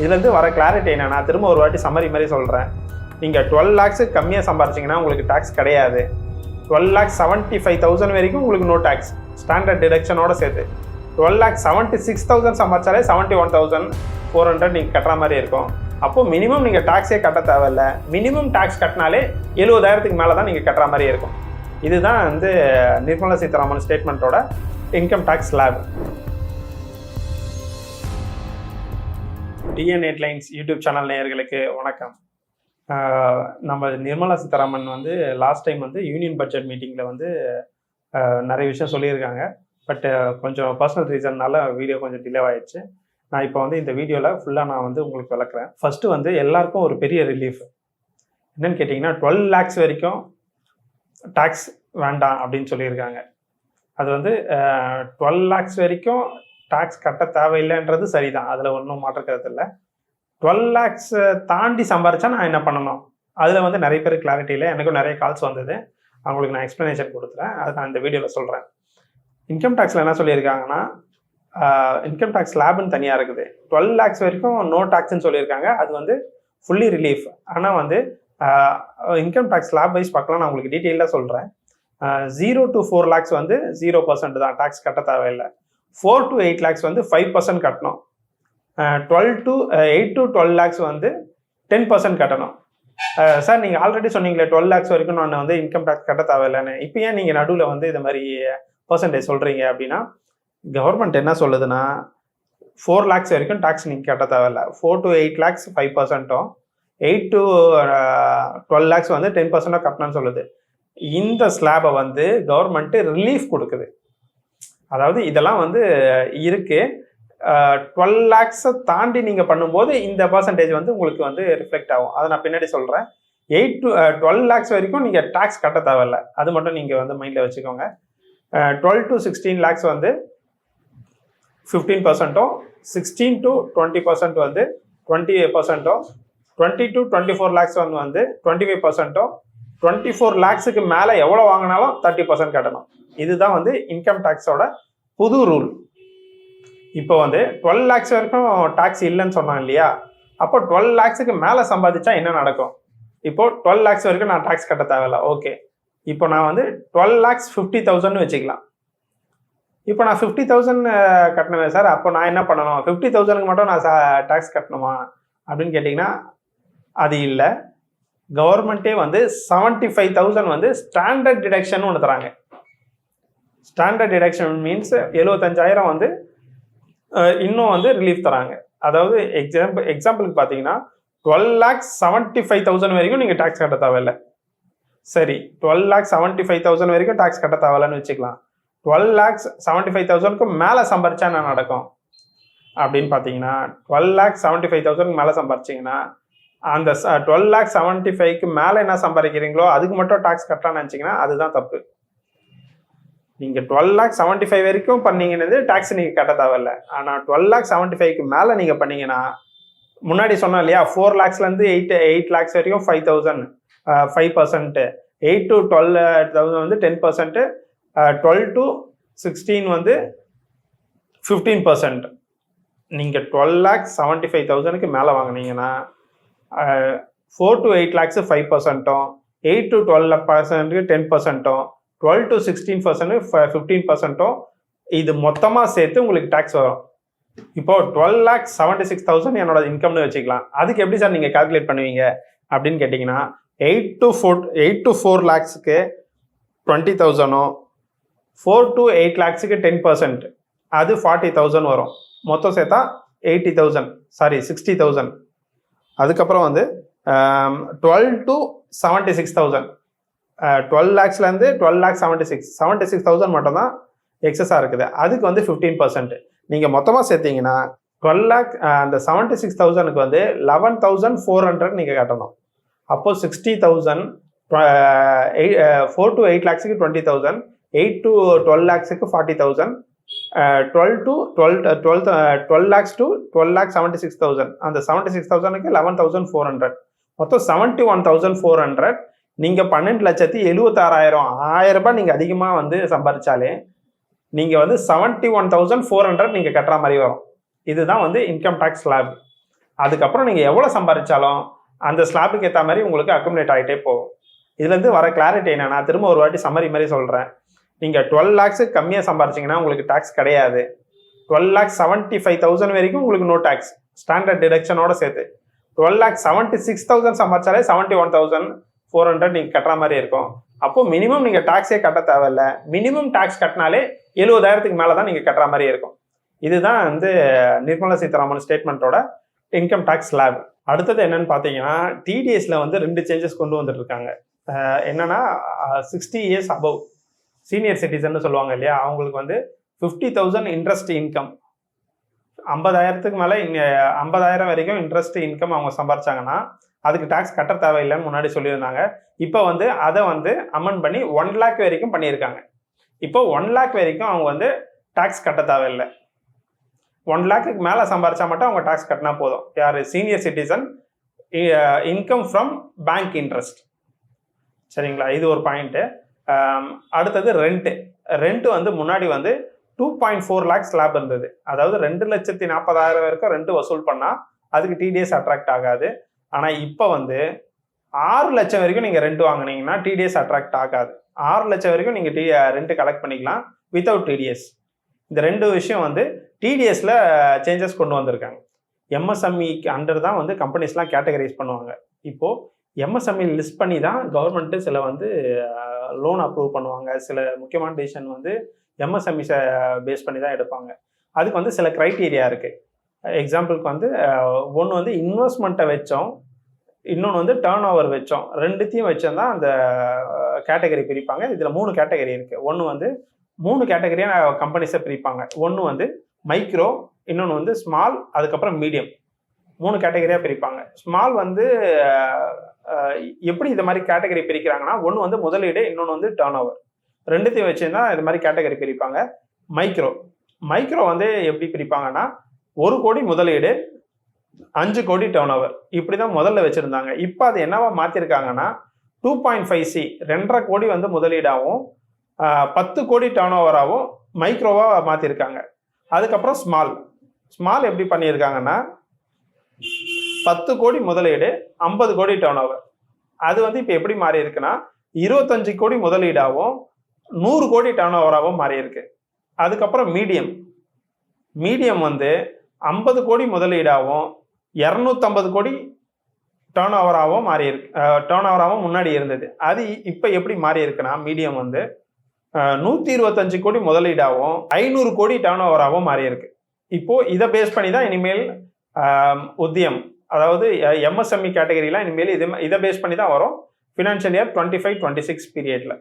இதுலேருந்து வர கிளாரிட்டி என்ன நான் திரும்ப ஒரு வாட்டி சம்மரி மாதிரி சொல்கிறேன் நீங்கள் டுவெல் லேக்ஸு கம்மியாக சம்பாரிச்சிங்கன்னா உங்களுக்கு டேக்ஸ் கிடையாது. Twelve lakhs seventy five thousand வரைக்கும் உங்களுக்கு நோ டேக்ஸ் ஸ்டாண்டர்ட் டிடக்ஷனோட சேர்த்து. Twelve lakhs seventy six thousand சம்பாதிச்சாலே seventy one thousand four hundred நீங்கள் கட்டுற மாதிரி இருக்கும். அப்போ மினிமம் நீங்கள் டேக்ஸே கட்ட தேவையில்ல. மினிமம் டேக்ஸ் கட்டினாலே எழுபதாயிரத்துக்கு மேலே தான் நீங்கள் கட்டுற மாதிரி இருக்கும். இதுதான் வந்து Nirmala Sitharaman ஸ்டேட்மெண்ட்டோட income tax slab TN headlines YouTube channel நேயர்களுக்கு வணக்கம். நம்ம நிர்மலா சீதாராமன் வந்து லாஸ்ட் டைம் வந்து யூனியன் பட்ஜெட் மீட்டிங்கில் வந்து நிறைய விஷயம் சொல்லியிருக்காங்க. பட் கொஞ்சம் பர்சனல் ரீசன்னால வீடியோ கொஞ்சம் டிலே ஆயிடுச்சு. நான் இப்போ வந்து இந்த வீடியோவில் ஃபுல்லாக நான் வந்து உங்களுக்கு விளக்குறேன். ஃபஸ்ட்டு வந்து எல்லாருக்கும் ஒரு பெரிய ரிலீஃப் என்னன்னு கேட்டிங்கன்னா டுவெல் லேக்ஸ் வரைக்கும் டேக்ஸ் வேண்டாம் அப்படின்னு சொல்லியிருக்காங்க. அது வந்து டுவெல் லேக்ஸ் வரைக்கும் டேக்ஸ் கட்ட தேவையில்லைன்றது சரிதான். அதில் ஒன்றும் மாற்றுக்கிறது இல்லை. டுவெல் லேக்ஸ் தாண்டி சம்பாரிச்சா நான் என்ன பண்ணணும்? அதில் வந்து நிறைய பேர் கிளாரிட்டியில் எனக்கும் நிறைய கால்ஸ் வந்தது. அவங்களுக்கு நான் எக்ஸ்ப்ளனேஷன் கொடுத்துறேன். அதை நான் இந்த வீடியோவில் சொல்கிறேன் இன்கம் டேக்ஸில் என்ன சொல்லியிருக்காங்கன்னா இன்கம் டேக்ஸ் லேப்னு தனியாக இருக்குது. டுவெல் லேக்ஸ் வரைக்கும் நோ டேக்ஸ்னு சொல்லியிருக்காங்க. அது வந்து ஃபுல்லி ரிலீஃப் ஆனால் வந்து இன்கம் டேக்ஸ் லேப் வைஸ் பார்க்கலாம். நான் உங்களுக்கு டீட்டெயிலாக சொல்கிறேன் ஜீரோ டு ஃபோர் லேக்ஸ் வந்து ஜீரோ பர்சன்ட் தான். டேக்ஸ் கட்ட தேவையில்லை. ஃபோர் டு எயிட் லேக்ஸ் வந்து ஃபைவ் பர்சன்ட் கட்டணும். Twelve to eight to twelve lakhs வந்து டென் பர்சன்ட் கட்டணும். சார் நீங்கள் ஆல்ரெடி சொன்னீங்களே டுவெல் லேக்ஸ் வரைக்கும் நான் வந்து இன்கம் டேக்ஸ் கட்ட தேவையில்லைன்னு. இப்போ ஏன் நீங்கள் நடுவில் வந்து இது மாதிரி பர்சன்டேஜ் சொல்கிறீங்க அப்படின்னா கவர்மெண்ட் என்ன சொல்லுதுன்னா ஃபோர் லேக்ஸ் வரைக்கும் டேக்ஸ் நீங்கள் கட்ட தேவையில்ல. Four to eight lakhs five பர்சன்ட்டும் eight to twelve lakhs வந்து டென் பர்சன்டாக கட்டணும்னு சொல்லுது. இந்த ஸ்லாபை வந்து கவர்மெண்ட்டு ரிலீஃப் கொடுக்குது. அதாவது இதெல்லாம் வந்து இருக்கு. டுவெல் லேக்ஸை தாண்டி நீங்கள் பண்ணும்போது இந்த பர்சன்டேஜ் வந்து உங்களுக்கு வந்து ரிஃப்ளெக்ட் ஆகும். அதை நான் பின்னாடி சொல்கிறேன் எயிட் டு டுவெல் லேக்ஸ் வரைக்கும் நீங்கள் டேக்ஸ் கட்ட தேவையில்ல. அது மட்டும் நீங்கள் வந்து மைண்டில் வச்சுக்கோங்க. டுவெல் டு சிக்ஸ்டீன் லேக்ஸ் வந்து ஃபிஃப்டீன் பர்சன்ட்டும் சிக்ஸ்டீன் டு டுவெண்ட்டி பர்சன்ட் வந்து twenty பர்சன்ட்டும் twenty to twenty four lakhs வந்து வந்து டுவெண்ட்டி ஃபைவ் பர்சன்ட்டும் டுவெண்ட்டி ஃபோர் லேக்ஸுக்கு மேலே எவ்வளோ வாங்கினாலும் தேர்ட்டி பர்சன்ட் கட்டணும். இதுதான் வந்து இன்கம் டேக்ஸோட புது ரூல் இப்போ வந்து டுவெல் லேக்ஸ் வரைக்கும் டேக்ஸ் இல்லைன்னு சொன்னாங்க இல்லையா? அப்போ டுவெல் லேக்ஸுக்கு மேலே சம்பாதிச்சா என்ன நடக்கும்? இப்போ டுவெல் லேக்ஸ் வரைக்கும் நான் டேக்ஸ் கட்ட தேவையில்ல. ஓகே இப்போ நான் வந்து டுவெல் லேக்ஸ் ஃபிஃப்டி தௌசண்ட்னு வச்சுக்கலாம். இப்போ நான் ஃபிஃப்டி தௌசண்ட் கட்டணுமே சார். அப்போ நான் என்ன பண்ணணும்? ஃபிஃப்டி தௌசண்ட்க்கு மட்டும் நான் டேக்ஸ் கட்டணுமா? அப்படின்னு கேட்டிங்கன்னா அது இல்லை. கவர்மெண்ட்டே வந்து செவன்ட்டி ஃபைவ் தௌசண்ட் வந்து ஸ்டாண்டர்ட் டிடக்ஷன் ஒன்று தராங்க. ஸ்டாண்டர்ட் டிடக்ஷன் மீன்ஸ் எழுபத்தஞ்சாயிரம் வந்து இன்னும் வந்து ரிலீஃப் தராங்க. அதாவது எக்ஸாம்பிள் எக்ஸாம்பிளுக்கு பார்த்தீங்கன்னா twelve lakhs seventy five thousand வரைக்கும் நீங்கள் டேக்ஸ் கட்ட தேவையில்ல. சரி twelve lakhs seventy five thousand வரைக்கும் டேக்ஸ் கட்ட தேவையில்லன்னு வச்சுக்கலாம். டுவெல் லேக்ஸ் செவன்ட்டி ஃபைவ் தௌசண்ட்க்கு மேலே சம்பாரிச்சா என்ன நடக்கும்? அப்படின்னு பார்த்தீங்கன்னா டுவெல் லேக்ஸ் செவன்ட்டி ஃபைவ் தௌசண்ட்க்கு மேலே சம்பாரிச்சிங்கன்னா அந்த டுவெல் லேக்ஸ் செவன்ட்டி ஃபைவ்க்கு மேலே என்ன சம்பாதிக்கிறீங்களோ அதுக்கு மட்டும் டாக்ஸ் கட்டலாம்னு நினச்சிங்கன்னா அதுதான் தப்பு. நீங்கள் டுவெல் லேக் செவன்ட்டி ஃபைவ் வரைக்கும் பண்ணீங்கன்னு டேக்ஸ் நீங்கள் கட்ட தேவையில்ல. ஆனால் டுவெல் லேக் செவன்ட்டி ஃபைவ்க்கு மேலே நீங்கள் பண்ணீங்கன்னா முன்னாடி சொன்னோம் இல்லையா ஃபோர் லேக்ஸ்லேருந்து எயிட் எயிட் லேக்ஸ் வரைக்கும் five thousand five percent eight to twelve thousand வந்து ten percent twelve to sixteen வந்து ஃபிஃப்டீன் பர்சன்ட் நீங்கள் டுவெல் லேக்ஸ் செவன்ட்டி ஃபைவ் தௌசண்ட்க்கு மேலே வாங்கினீங்கன்னா four to eight lakhs five பர்சன்ட்டும் eight to twelve பர்சன்ட்டுக்கு ten பர்சன்ட்டும் twelve to sixteen percent fifteen பர்சன்ட்டும் இது மொத்தமாக சேர்த்து உங்களுக்கு டேக்ஸ் வரும். இப்போ twelve lakhs seventy six thousand என்னோட இன்கம்னு வச்சுக்கலாம். அதுக்கு எப்படி சார் நீங்கள் கால்குலேட் பண்ணுவீங்க? அப்படின்னு கேட்டிங்கன்னா eight to four eight to four லேக்ஸுக்கு twenty தௌசண்டும் ஃபோர் டு எயிட் லேக்ஸுக்கு டென் பர்சன்ட் அது ஃபார்ட்டி தௌசண்ட் வரும். மொத்தம் சேர்த்தா eighty thousand sorry sixty thousand அதுக்கப்புறம் வந்து twelve to seventy six thousand twelve லேக்ஸ்லேருந்து twelve lakhs seventy six seventy six thousand மட்டும் தான் எக்ஸஸாக இருக்குது. அதுக்கு வந்து ஃபிஃப்டீன் பர்சன்ட் நீங்கள் மொத்தமாக சேர்த்தீங்கன்னா டுவெல் லேக் அந்த செவன்ட்டி சிக்ஸ் தௌசண்ட்க்கு வந்து லெவன் தௌசண்ட் ஃபோர் ஹண்ட்ரட் நீங்கள் கட்டணும். அப்போது sixty thousand four to eight லேக்ஸுக்கு twenty thousand eight to twelve லேக்ஸுக்கு forty thousand twelve to twelve twelve twelve lakhs to twelve lakhs seventy six thousand அந்த seventy six தௌசண்ட்க்கு eleven thousand four hundred மொத்தம் seventy one thousand four hundred நீங்கள் பன்னெண்டு லட்சத்தி எழுபத்தாறாயிரம் ஆயிரம் ரூபாய் நீங்கள் அதிகமாக வந்து சம்பாதிச்சாலே நீங்கள் வந்து seventy one thousand four hundred நீங்கள் கட்டுற மாதிரி வரும். இதுதான் வந்து இன்கம் டேக்ஸ் ஸ்லாப் அதுக்கப்புறம் நீங்கள் எவ்வளோ சம்பாதிச்சாலும் அந்த ஸ்லாபுக்கு ஏற்ற மாதிரி உங்களுக்கு அக்குமுலேட் ஆகிட்டே போகும். இதுலேருந்து வர கிளாரிட்டி நான் திரும்ப ஒரு வாட்டி சம்மரி மாதிரி சொல்கிறேன் நீங்கள் டுவெல் லேக்ஸு கம்மியாக சம்பாரிச்சிங்கன்னா உங்களுக்கு டேக்ஸ் கிடையாது. Twelve lakhs seventy five thousand வரைக்கும் உங்களுக்கு நோ டேக்ஸ் ஸ்டாண்டர்ட் டிடக்ஷனோட சேர்த்து. Twelve lakhs seventy six thousand சம்பாதிச்சாலே seventy one thousand four hundred நீங்கள் கட்டுற மாதிரி இருக்கும். அப்போ மினிமம் நீங்கள் டேக்ஸே கட்ட தேவையில்ல. மினிமம் டேக்ஸ் கட்டினாலே எழுபதாயிரத்துக்கு மேலே தான் நீங்கள் கட்டுற மாதிரி இருக்கும். இதுதான் வந்து நிர்மலா சீதாராமன் ஸ்டேட்மெண்ட்டோட இன்கம் டேக்ஸ் லேப் அடுத்தது என்னன்னு பார்த்தீங்கன்னா டிடிஎஸ்ல வந்து ரெண்டு சேஞ்சஸ் கொண்டு வந்துட்டு இருக்காங்க. என்னன்னா sixty years above senior citizen சொல்லுவாங்க இல்லையா? அவங்களுக்கு வந்து ஃபிஃப்டி தௌசண்ட் இன்ட்ரெஸ்ட் இன்கம் ஐம்பதாயிரத்துக்கு மேலே இங்கே ஐம்பதாயிரம் வரைக்கும் இன்ட்ரெஸ்ட் இன்கம் அவங்க சம்பாரிச்சாங்கன்னா அதுக்கு டேக்ஸ் கட்ட தேவையில்லைன்னு முன்னாடி சொல்லியிருந்தாங்க. இப்போ வந்து அதை வந்து அமெண்ட் பண்ணி ஒன் லேக் வரைக்கும் பண்ணியிருக்காங்க. இப்போ ஒன் லேக் வரைக்கும் அவங்க வந்து டேக்ஸ் கட்ட தேவையில்லை. ஒன் லேக்குக்கு மேலே சம்பாரிச்சா மட்டும் அவங்க டேக்ஸ் கட்டினா போதும். யார்? Senior citizen income from bank interest சரிங்களா? இது ஒரு பாயிண்ட்டு அடுத்தது ரெண்ட்டு ரெண்ட்டு வந்து முன்னாடி வந்து two point four lakhs slab இருந்தது. அதாவது ரெண்டு லட்சத்தி நாற்பதாயிரம் வரைக்கும் ரெண்டு வசூல் பண்ணால் அதுக்கு டிடிஎஸ் அட்ராக்ட் ஆகாது. ஆனால் இப்போ வந்து ஆறு லட்சம் வரைக்கும் நீங்கள் ரெண்ட் வாங்கினீங்கன்னா டிடிஎஸ் அட்ராக்ட் ஆகாது. ஆறு லட்சம் வரைக்கும் நீங்கள் டி ரெண்ட் கலெக்ட் பண்ணிக்கலாம் வித்தவுட் டிடிஎஸ் இந்த ரெண்டு விஷயம் வந்து டிடிஎஸில் சேஞ்சஸ் கொண்டு வந்திருக்காங்க. எம்எஸ்எம்இக்கு அண்டர் தான் வந்து கம்பெனிஸ்லாம் கேட்டகரைஸ் பண்ணுவாங்க. இப்போது எம்எஸ்எம்இ லிஸ்ட் பண்ணி தான் கவர்மெண்ட்டு சில வந்து லோன் அப்ரூவ் பண்ணுவாங்க. சில முக்கியமான டிசிஷன் வந்து எம்எஸ்எம்இஸை பேஸ் பண்ணி தான் எடுப்பாங்க. அதுக்கு வந்து சில க்ரைட்டீரியா இருக்குது எக்ஸாம்பிளுக்கு வந்து ஒன்று வந்து இன்வெஸ்ட்மெண்ட்டை வச்சோம். இன்னொன்று வந்து டேர்ன் ஓவர் வச்சோம். ரெண்டுத்தையும் வச்சோம் தான் அந்த கேட்டகரி பிரிப்பாங்க. இதில் மூணு கேட்டகரி இருக்குது ஒன்று வந்து மூணு கேட்டகரியாக கம்பெனிஸை பிரிப்பாங்க. ஒன்று வந்து மைக்ரோ இன்னொன்று வந்து ஸ்மால் அதுக்கப்புறம் மீடியம் மூணு கேட்டகரியாக பிரிப்பாங்க. ஸ்மால் வந்து எப்படி இந்த மாதிரி கேட்டகரி பிரிக்கிறாங்கன்னா ஒன்று வந்து முதலீடு இன்னொன்று வந்து டேர்ன் ஓவர் ரெண்டுத்தையும் வச்சு தான் இது மாதிரி கேட்டகரி பிரிப்பாங்க. மைக்ரோ மைக்ரோ வந்து எப்படி பிரிப்பாங்கன்னா ஒரு கோடி முதலீடு அஞ்சு கோடி டேர்ன் ஓவர் இப்படி தான் முதல்ல வச்சுருந்தாங்க. இப்போ அது என்னவா மாற்றிருக்காங்கன்னா டூ பாயிண்ட் ஃபைவ் சி ரெண்டரை கோடி வந்து முதலீடாகவும் பத்து கோடி டேர்ன் ஓவராகவும் மைக்ரோவாக மாற்றிருக்காங்க அதுக்கப்புறம் ஸ்மால் ஸ்மால் எப்படி பண்ணியிருக்காங்கன்னா பத்து கோடி முதலீடு ஐம்பது கோடி டேர்ன் ஓவர் அது வந்து இப்போ எப்படி மாறி இருக்குன்னா இருபத்தஞ்சு கோடி முதலீடாகவும் நூறு கோடி டர்ன் ஓவராகவும் மாறி இருக்கு. அதுக்கப்புறம் மீடியம். மீடியம் வந்து ஐம்பது கோடி முதலீடாகவும் இரநூத்தம்பது கோடி டேர்ன் ஓவராகவும் மாறி இருக்கு டேர்ன் ஓவராகவும் முன்னாடி இருந்தது. அது இப்போ எப்படி மாறி இருக்குன்னா மீடியம் வந்து நூற்றி இருபத்தஞ்சு கோடி முதலீடாகவும் ஐநூறு கோடி டேர்ன் ஓவராகவும் மாறி இருக்கு. இப்போ இதை பேஸ் பண்ணி தான் இனிமேல் உத்தியம். அதாவது எம்எஸ்எம்இ கேட்டகரிலாம் இனிமேல் இது இதை பேஸ் பண்ணி தான் வரும். Financial year twenty five twenty six பீரியட்ல